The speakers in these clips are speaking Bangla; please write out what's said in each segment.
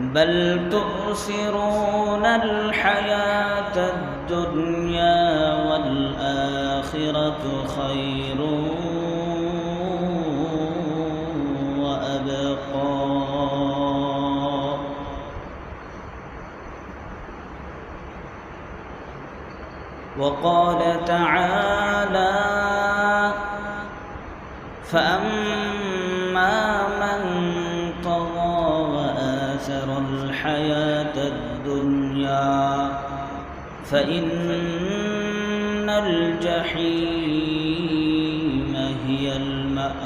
بل تؤثرون الحياة الدنيا والآخرة خير وأبقى. وقال تعالى فأما الحياة الدنيا فإن الجحيم هي المأوى.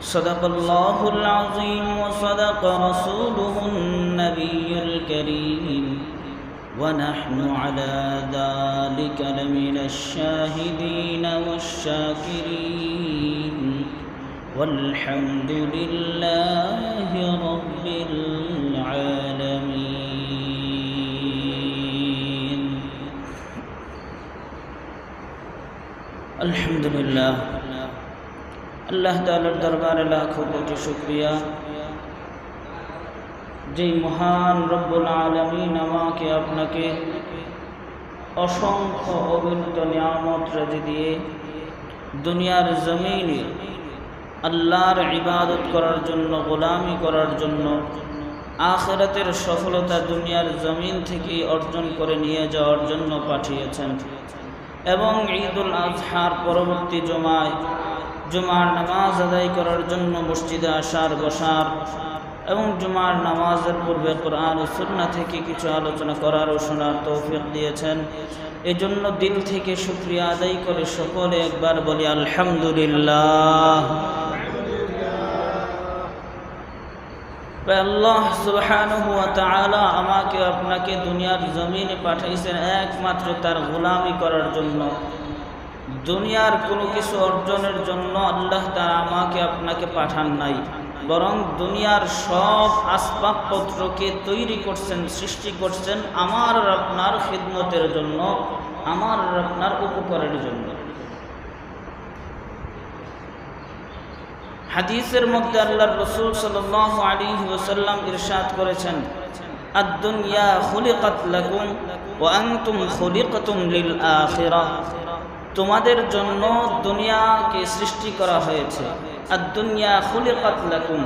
صدق الله العظيم وصدق رسوله النبي الكريم ونحن على ذلك لمن الشاهدين والشاكرين. والحمد لله رب العالمين الحمد لله আল্লাহ তালার দরবারে লাখো কোটি শুক্রিয়া যেই মহান রব্বুল আলমিন আমাকে আপনাকে অসংখ্য অগণিত নিয়ামত রাজি দিয়ে দুনিয়ার জমিনে আল্লাহর ইবাদত করার জন্য, গোলামি করার জন্য আখেরাতের সফলতা দুনিয়ার জমিন থেকে অর্জন করে নিয়ে যাওয়ার জন্য পাঠিয়েছেন। এবং ঈদুল আজহার পরবর্তী জমায়, জুমার নামাজ আদায় করার জন্য মসজিদে আসার বসার এবং জুমার নামাজের পূর্বে কোরআন সুন্না থেকে কিছু আলোচনা করার ও শোনার তৌফিক দিয়েছেন। এজন্য দিল থেকে শুক্রিয়া আদায় করে সকলে একবার বলি, আলহামদুলিল্লাহ। আল্লাহ আমাকে আপনাকে দুনিয়ার জমিনে পাঠাইছেন একমাত্র তার গোলামি করার জন্য। দুনিয়ার কোনো কিছু অর্জনের জন্য আল্লাহ তারা আমাকে আপনাকে পাঠান নাই। বরং দুনিয়ার সব আসবাবপত্রকে তৈরি করছেন, সৃষ্টি করছেন আমার আপনার খিদমতের জন্য, আমার আপনার উপকারের জন্য। হাদিসের মধ্যে আল্লাহ রসুল সাল আলী ওসাল্লাম ইরশাদ করেছেন আখিরাহ তোমাদের জন্য দুনিয়াকে সৃষ্টি করা হয়েছে। আর দুনিয়া খুলিকাত লাকুম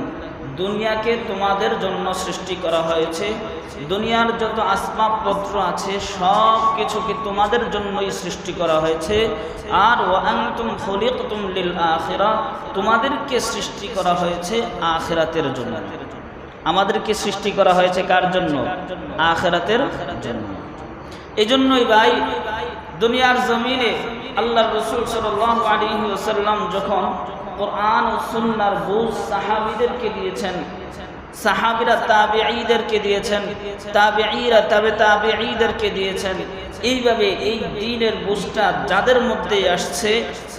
দুনিয়াকে তোমাদের জন্য সৃষ্টি করা হয়েছে। দুনিয়ার যত আসবাবপত্র আছে সব কিছুকে তোমাদের জন্যই সৃষ্টি করা হয়েছে। আর ওয়াংতুম খলিকতুম লিল আখিরা, তোমাদেরকে সৃষ্টি করা হয়েছে আখিরাতের জন্য। আমাদেরকে সৃষ্টি করা হয়েছে কার জন্য? আখিরাতের জন্য। এই জন্যই ভাই, দুনিয়ার জমিনে আল্লাহ রসুল সাল্লাম যখন কোরআন ও সুন্নার বুঝ সাহাবিদেরকে দিয়েছেন। সাহাবিরা তাবে ঈদেরকে দিয়েছেন। তাবে ঈরা তাবে তাবে ঈদেরকে দিয়েছেন। এইভাবে এই দিনের বুঝটা যাদের মধ্যে আসছে,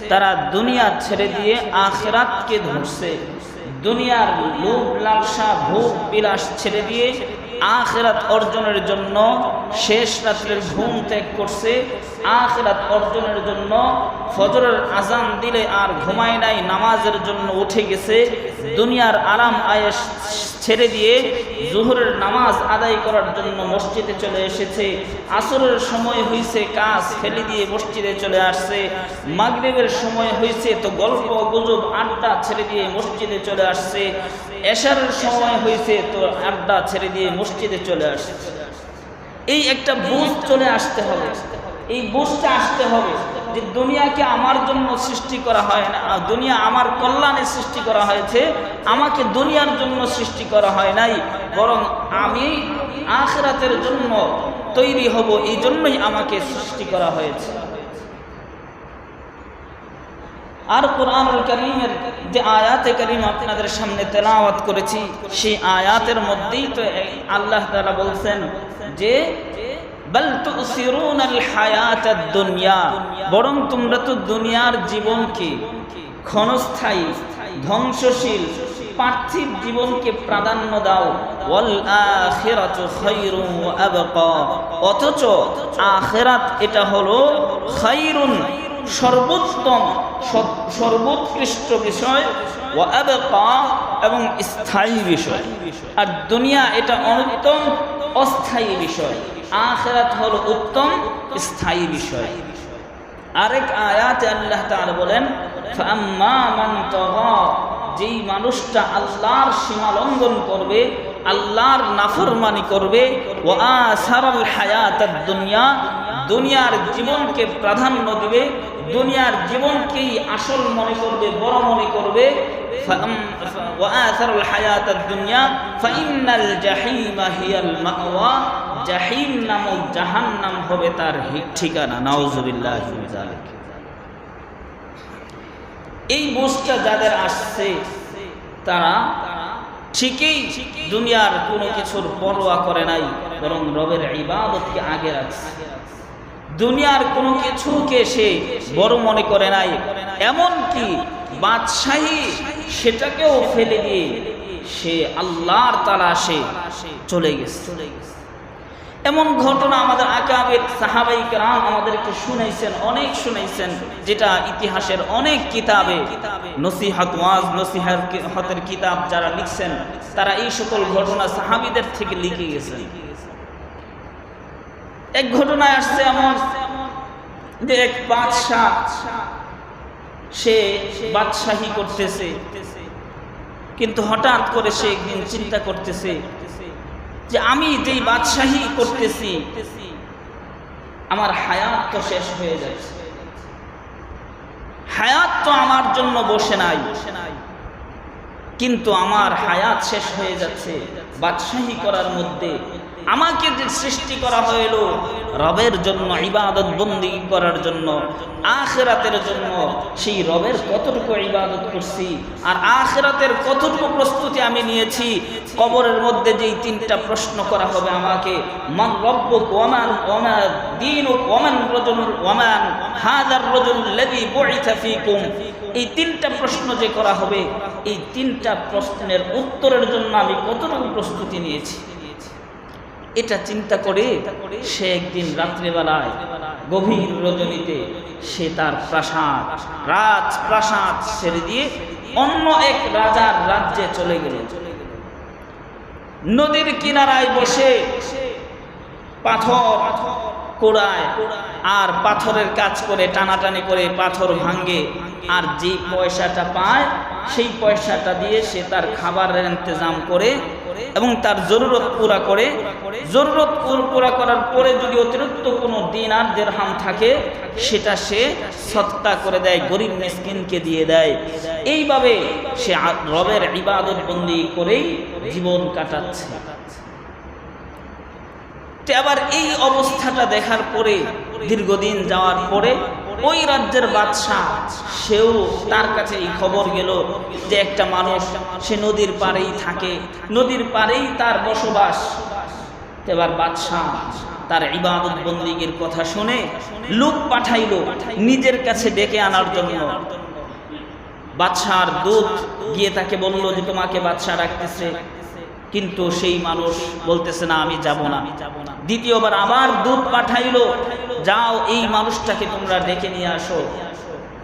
তারা দুনিয়া ছেড়ে দিয়ে আখেরাতকে ধরছে। দুনিয়ার লোভ লালসা ভোগ বিলাস ছেড়ে দিয়ে আখেরাত অর্জনের জন্য শেষ রাত্রের ঘুম ত্যাগ করছে। আখেরাত অর্জনের জন্য ফজরের আজান দিলে আর ঘুমায় নাই, নামাজের জন্য উঠে গেছে। দুনিয়ার আরাম আয়েস ছেড়ে দিয়ে জোহরের নামাজ আদায় করার জন্য মসজিদে চলে এসেছে। আসরের সময় হয়েছে কাজ ফেলে দিয়ে মসজিদে চলে আসছে। মাগরেবের সময় হয়েছে তো গল্প, গুজব, আড্ডা ছেড়ে দিয়ে মসজিদে চলে আসছে। এশারের সময় হয়েছে তো আড্ডা ছেড়ে দিয়ে মসজিদে চলে আসছে। এই একটা বুঝ চলে আসতে হবে। এই বুঝটা আসতে হবে। যে দুনিয়াকে আমার জন্য সৃষ্টি করা হয় না দুনিয়া আমার কল্যাণে সৃষ্টি করা হয়েছে, আমাকে দুনিয়ার জন্য সৃষ্টি করা হয় নাই। বরং আমি আখরাতের জন্য তৈরি হব, এই জন্যই আমাকে সৃষ্টি করা হয়েছে। আর কোরআনুল করিমের যে আয়াতে করিম আপনাদের সামনে তেলাওয়াত করেছি, সেই আয়াতের মধ্যেই তো আল্লাহ তাআলা বলছেন যে দুনিয়া বরং তোমরা তো দুনিয়ার জীবনকে ক্ষণস্থায়ী, ধ্বংসশীল, পার্থিব জীবনকে প্রাধান্য দাও। অথচ আখিরাত এটা হলো সর্বোত্তম সর্বোৎকৃষ্ট বিষয় এবং স্থায়ী বিষয়। আর দুনিয়া এটা অনুত্তম অস্থায়ী বিষয়। আখেরাত হলো উত্তম স্থায়ী বিষয় আরেক আয়াতে আল্লাহ তাআলা বলেন ফাম্মা মান তাগা যেই মানুষটা আল্লাহর সীমা লঙ্ঘন করবে আল্লাহর নাফরমানি করবে ও আসারাল হায়াতাদ দুনিয়া দুনিয়ার জীবনকে প্রাধান্য দিবে দুনিয়ার জীবনকেই আসল মনে করবে বড় মনে করবে فأم- ف- وآثر الحياة الدنيا فإن الجحيم هي المأوى জাহিম নামক জাহান্নাম হবে তার ঠিকানা, নাউজুবিল্লাহ এই বুঝটা যাদের আসছে, তারা ঠিকই দুনিয়ার কোনো কিছুর পরোয়া করে নাই, বরং রবের ইবাদতকে আগে রাখছে। দুনিয়ার কোনো কিছুকে সে বড় মনে করে নাই এমন কি বাদশাহী সেটাকেও ফেলে দিয়ে সে আল্লাহর তালাশে চলে গেছে চলে গেছে। এমন ঘটনা আমাদের আকাবের সাহাবাই রাম আমাদেরকে শুনাইছেন, অনেক শুনাইছেন, যেটা ইতিহাসের অনেক কিতাবে, নসিহাত ওয়াজ নসিহার হতের কিতাব যারা লিখছেন, তারা এই সকল ঘটনা সাহাবিদের থেকে লিখে গেছেন এক ঘটনায় আসছে এমন যে এক বাদশাহ, সে বাদশাহী করতেছে, কিন্তু হঠাৎ করে সে একদিন চিন্তা করতেছে যে আমি যেই বাদশাহী করতেছি, আমার হায়াত তো শেষ হয়ে যাচ্ছে। হায়াত তো আমার জন্য বসে নাই। কিন্তু আমার হায়াত শেষ হয়ে যাচ্ছে বাদশাহী করার মধ্যে। আমাকে যে সৃষ্টি করা হইল রবের জন্য, ইবাদত বন্দি করার জন্য, আখেরাতের জন্য, সেই রবের কতটুকু ইবাদত করছি আর আখেরাতের কতটুকু প্রস্তুতি আমি নিয়েছি, কবরের মধ্যে যেই তিনটা প্রশ্ন করা হবে আমাকে, মান রব্বুক ওয়ামান ওয়ামা দীনুক ওয়ামান রজুল ওয়ামান হাযার রজুল লাযী বুইথা ফীকুম। এই তিনটা প্রশ্ন যে করা হবে, এই তিনটা প্রশ্নের উত্তরের জন্য আমি কতটুকু প্রস্তুতি নিয়েছি? এটা চিন্তা করে সে একদিন রাত্রিবেলায় গভীর রজনীতে সে তার প্রাসাদ, রাজ প্রাসাদ ছেড়ে দিয়ে অন্য এক রাজার রাজ্যে চলে গেল। নদীর কিনারায় বসে পাথর কোড়ায় আর পাথরের কাজ করে, টানাটানি করে পাথর ভাঙ্গে আর যে পয়সাটা পায় সেই পয়সাটা দিয়ে সে তার খাবারের ইন্তজাম করে এবং তার জরুরত পুরা করে। জরুরত পুরা করার পরে যদি অতিরিক্ত কোনো দিন আর দেড়হাম থাকে, সেটা সে সত্তা করে দেয়, গরিব মিসকিনকে দিয়ে দেয়। এইভাবে সে রবের ইবাদত বন্দি করেই জীবন কাটাচ্ছে। আবার এই অবস্থাটা দেখার পরে, দীর্ঘদিন যাওয়ার পরে ওই রাজ্যের বাদশাহ, সেও তার কাছে এই খবর গেল যে একটা মানুষ, সে নদীর পাড়েই থাকে। নদীর পাড়েই তার বসবাস। এবার বাদশাহ তার ইবাদত বন্দিগের কথা শুনে লোক পাঠাইলো নিজের কাছে ডেকে আনার জন্য। বাদশার দূত গিয়ে তাকে বলল যে, তোমাকে বাদশাহ রাখতেছে কিন্তু সেই মানুষ বলতেছে, না, আমি যাব না। দ্বিতীয়বার আবার দুধ পাঠাইলো, যাও, এই মানুষটাকে তোমরা ডেকে নিয়ে আসো।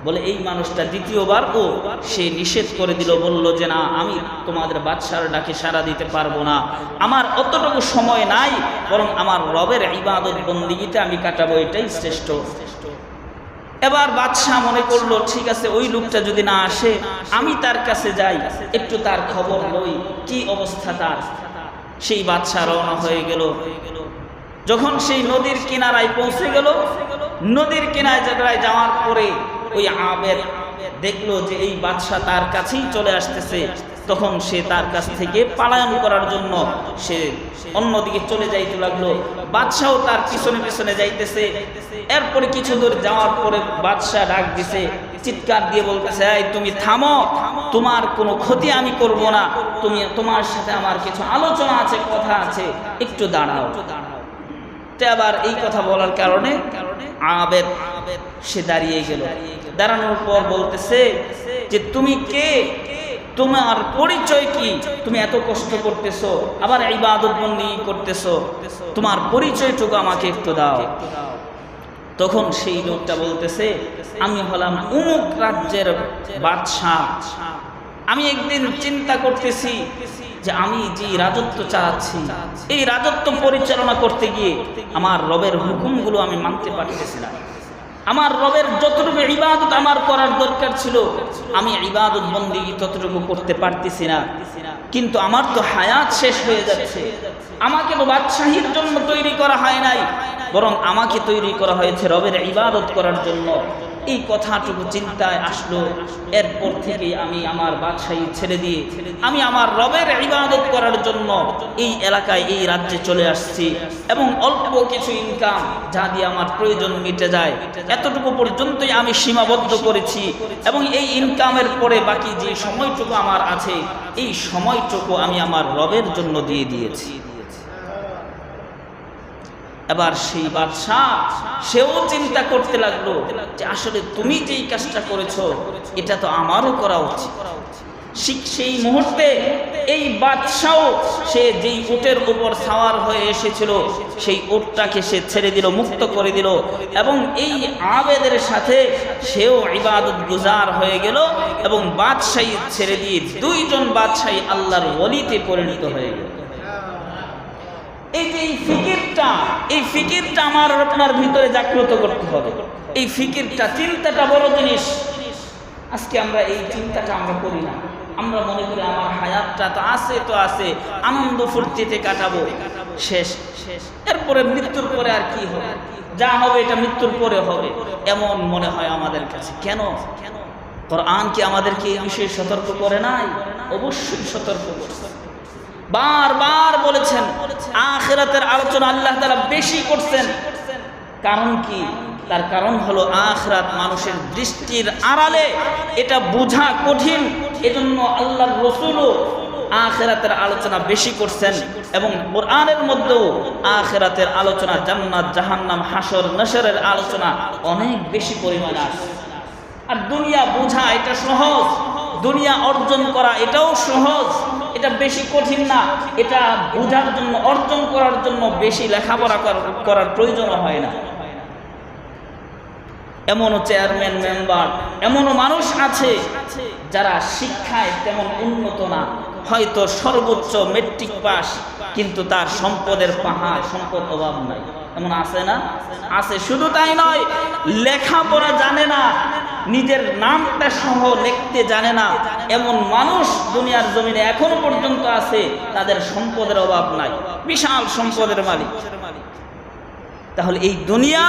বলে, এই মানুষটা দ্বিতীয়বার ও সে নিষেধ করে দিল, বলল যে, না, আমি তোমাদের বাদশার ডাকে সাড়া দিতে পারব না। আমার অতটুকু সময় নাই, বরং আমার রবের ইবাদত বন্দিগিতে আমি কাটাবো, এটাই শ্রেষ্ঠ। এবার বাদশাহ মনে করল, ঠিক আছে, ওই লোকটা যদি না আসে, আমি তার কাছে যাই, একটু তার খবর লই, কি অবস্থা তার? সেই বাদশাহ রওনা হয়ে গেল। যখন সেই নদীর কিনারায় পৌঁছে গেল, নদীর কিনারায় জায়গায় যাওয়ার পরে ওই আবেদ দেখল যে এই বাদশাহ তার কাছেই চলে আসতেছে। তখন সে তার কাছ থেকে পালায়ন করার জন্য সে অন্যদিকে চলে যাইতে লাগল। বাদশাহ তার পিছনে পিছনে যাইতেছে। এরপরে কিছু দূর যাওয়ার পরে বাদশাহ ডাক দিছে, চিৎকার দিয়ে বলতেছে, এই তুমি থামো, তোমার কোনো ক্ষতি আমি করব না। তুমি, তোমার সাথে আমার কিছু আলোচনা আছে, কথা আছে, একটু দাঁড়াও। আবার এই কথা বলার কারণে আবেদ সে দাঁড়িয়ে গেল। দাঁড়ানোর পর বলতেছে যে, তুমি কে? তোমার পরিচয় কি? তুমি এত কষ্ট করতেছো, আবার এই বাদত বন্দি করতেছো। তোমার পরিচয়টুকু আমাকে একটু দাও। তখন সেই লোকটা বলতেছে, আমি হলাম অমুক রাজ্যের বাদশাহ। আমি একদিন চিন্তা করতেছি যে আমি যে রাজত্ব চাচ্ছি এই রাজত্ব পরিচালনা করতে গিয়ে আমার রবের হুকুমগুলো আমি মানতে পারতেছি না। আমার রবের যতটুকু ইবাদত আমার করার দরকার ছিল, আমি ইবাদত বন্দি ততটুকু করতে পারতেছি না। কিন্তু আমার তো হায়াত শেষ হয়ে যাচ্ছে। আমাকে তো বাদশাহীর জন্য তৈরি করা হয় নাই, বরং আমাকে তৈরি করা হয়েছে রবের ইবাদত করার জন্য। এই কথাটুকু চিন্তায় আসলো। এরপর থেকে আমি আমার বাদশাহী ছেড়ে দিয়ে আমি আমার রবের ইবাদত করার জন্য এই এলাকায়, এই রাজ্যে চলে আসছি এবং অল্প কিছু ইনকাম যা দিয়ে আমার প্রয়োজন মিটে যায়, এতটুকু পর্যন্তই আমি সীমাবদ্ধ করেছি এবং এই ইনকামের পরে বাকি যে সময়টুকু আমার আছে, এই সময়টুকু আমি আমার রবের জন্য দিয়ে দিয়েছি। এবার সেই বাদশাহ, সেও চিন্তা করতে লাগল যে আসলে তুমি যেই কাজটা করেছ, এটা তো আমারও করা উচিত। সেই মুহূর্তে এই বাদশাহ, সে যেই উটের উপর সাওয়ার হয়ে এসেছিল, সেই উটটাকে সে ছেড়ে দিল, মুক্ত করে দিল এবং এই আবেদের সাথে সেও ইবাদত গুজার হয়ে গেল এবং বাদশাহী ছেড়ে দিয়ে দুইজন বাদশাহী আল্লাহর ওলিতে পরিণত হয়ে গেল। এই যে এই ফিকিরটা এই ফিকিরটা আমার আপনার ভিতরে জাগ্রত করতে হবে। এই ফিকিরটা চিন্তাটা বড় জিনিস। আজকে আমরা এই চিন্তাটা আমরা করি না। আমরা মনে করি আমার হায়াতটা তো আছে তো আছে। আনন্দ ফুর্তিতে কাটাবো। শেষ। শেষ এরপরে মৃত্যুর পরে আর কি হবে? যা হবে এটা মৃত্যুর পরে হবে। এমন মনে হয় আমাদের কাছে। কেন কেন? কোরআন কি আমাদেরকে এই বিষয়ে সতর্ক করে নাই? অবশ্যই সতর্ক করছে। বারবার বলেছেন, আখেরাতের আলোচনা আল্লাহ তারা বেশি করছেন। কারণ কি? তার কারণ হলো আখরাত মানুষের দৃষ্টির আড়ালে এটা বোঝা কঠিন। এজন্য আল্লাহ রসুলও আখেরাতের আলোচনা বেশি করছেন এবং কোরআনের মধ্যেও আখেরাতের আলোচনা জান্নাত, জাহান্নাম হাসর নসরের আলোচনা অনেক বেশি পরিমাণে আছে। আর দুনিয়া বোঝা এটা সহজ, দুনিয়া অর্জন করা এটাও সহজ। এটা বেশি কঠিন না। এটা বোঝার জন্য, অর্জন করার জন্য বেশি লেখাপড়া করার প্রয়োজন হয় না। এমনও চেয়ারম্যান, মেম্বার, এমনও মানুষ আছে যারা শিক্ষায় তেমন উন্নত না। হয়তো সর্বোচ্চ মেট্রিক পাস, কিন্তু তার সম্পদের পাহাড়, সম্পদ অভাব নাই। এমন আছে না? আছে শুধু তাই নয়, লেখাপড়া জানে না নিজের নামটা সহ লিখতে জানে না। এমন মানুষ দুনিয়ার জমিনে এখনও পর্যন্ত আছে, তাদের সম্পদের অভাব নাই। বিশাল সম্পদের মালিক। তাহলে এই দুনিয়া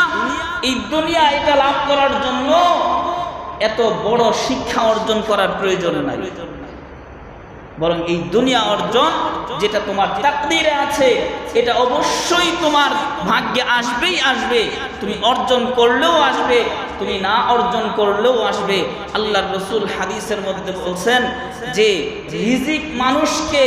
এই দুনিয়া এটা লাভ করার জন্য এত বড় শিক্ষা অর্জন করার প্রয়োজন নাই। বরং এই দুনিয়া অর্জন যেটা তোমার তাকদিরে আছে, এটা অবশ্যই তোমার ভাগ্যে আসবেই আসবে। তুমি অর্জন করলেও আসবে তুমি না অর্জন করলেও আসবে। আল্লাহ রসুল হাদিসের মধ্যে বলছেন যে, রিজিক মানুষকে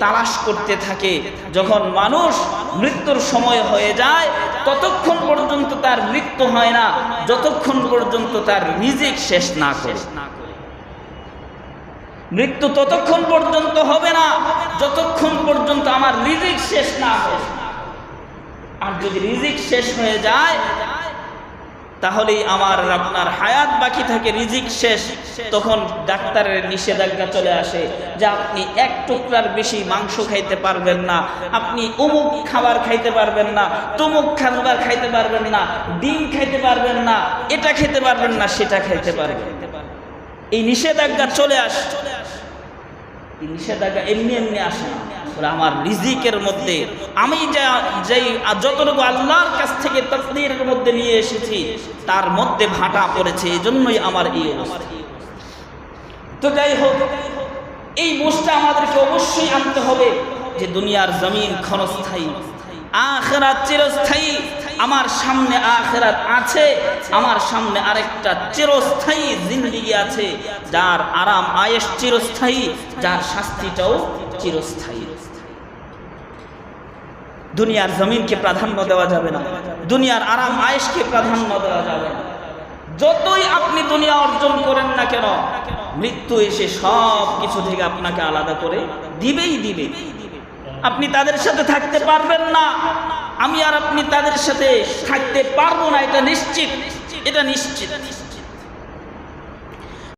তালাশ করতে থাকে। যখন মানুষ মৃত্যুর সময় হয়ে যায়, ততক্ষণ পর্যন্ত তার মৃত্যু হয় না, যতক্ষণ পর্যন্ত তার রিজিক শেষ না করে। মৃত্যু ততক্ষণ পর্যন্ত হবে না, যতক্ষণ পর্যন্ত আমার রিজিক শেষ না হয়। আর যদি রিজিক শেষ হয়ে যায় তাহলেই আমার আপনার হায়াত বাকি থাকে, রিজিক শেষ। তখন ডাক্তারের নিষেধাজ্ঞা চলে আসে যে আপনি এক টুকরার বেশি মাংস খাইতে পারবেন না, আপনি অমুক খাবার খাইতে পারবেন না, তমুক খাবার খাইতে পারবেন না, ডিম খাইতে পারবেন না, এটা খেতে পারবেন না, সেটা খাইতে পারবেন। এই নিষেধাজ্ঞা চলে আসে এই নিষেধাজ্ঞা এমনি এমনি আসে না। আমার রিজিকের মধ্যে, আমি যা, যেই যতটুকু আল্লাহর কাছ থেকে তকদিরের মধ্যে নিয়ে এসেছি, তার মধ্যে ভাটা পড়েছে এই জন্যই আমার এই অবস্থা। তো যাই হোক, এই বুঝটা আমাদেরকে অবশ্যই আনতে হবে যে দুনিয়ার জমিন ক্ষণস্থায়ী, আখেরাত চিরস্থায়ী, আমার সামনে আখেরাত আছে, আমার সামনে আরেকটা চিরস্থায়ী জিন্দিগি আছে, যার আরাম আয়েস চিরস্থায়ী, যার শাস্তিটাও চিরস্থায়ী। দুনিয়ার জমিনকে প্রাধান্য দেওয়া যাবে না। দুনিয়ার আরাম আয়েসকে প্রাধান্য দেওয়া যাবে না। যতই আপনি দুনিয়া অর্জন করেন না কেন, মৃত্যু এসে সব কিছু থেকে আপনাকে আলাদা করে দিবেই দিবে। আপনি তাদের সাথে থাকতে পারবেন না। আমি আর আপনি তাদের সাথে থাকতে পারব না, এটা নিশ্চিত। এটা নিশ্চিত।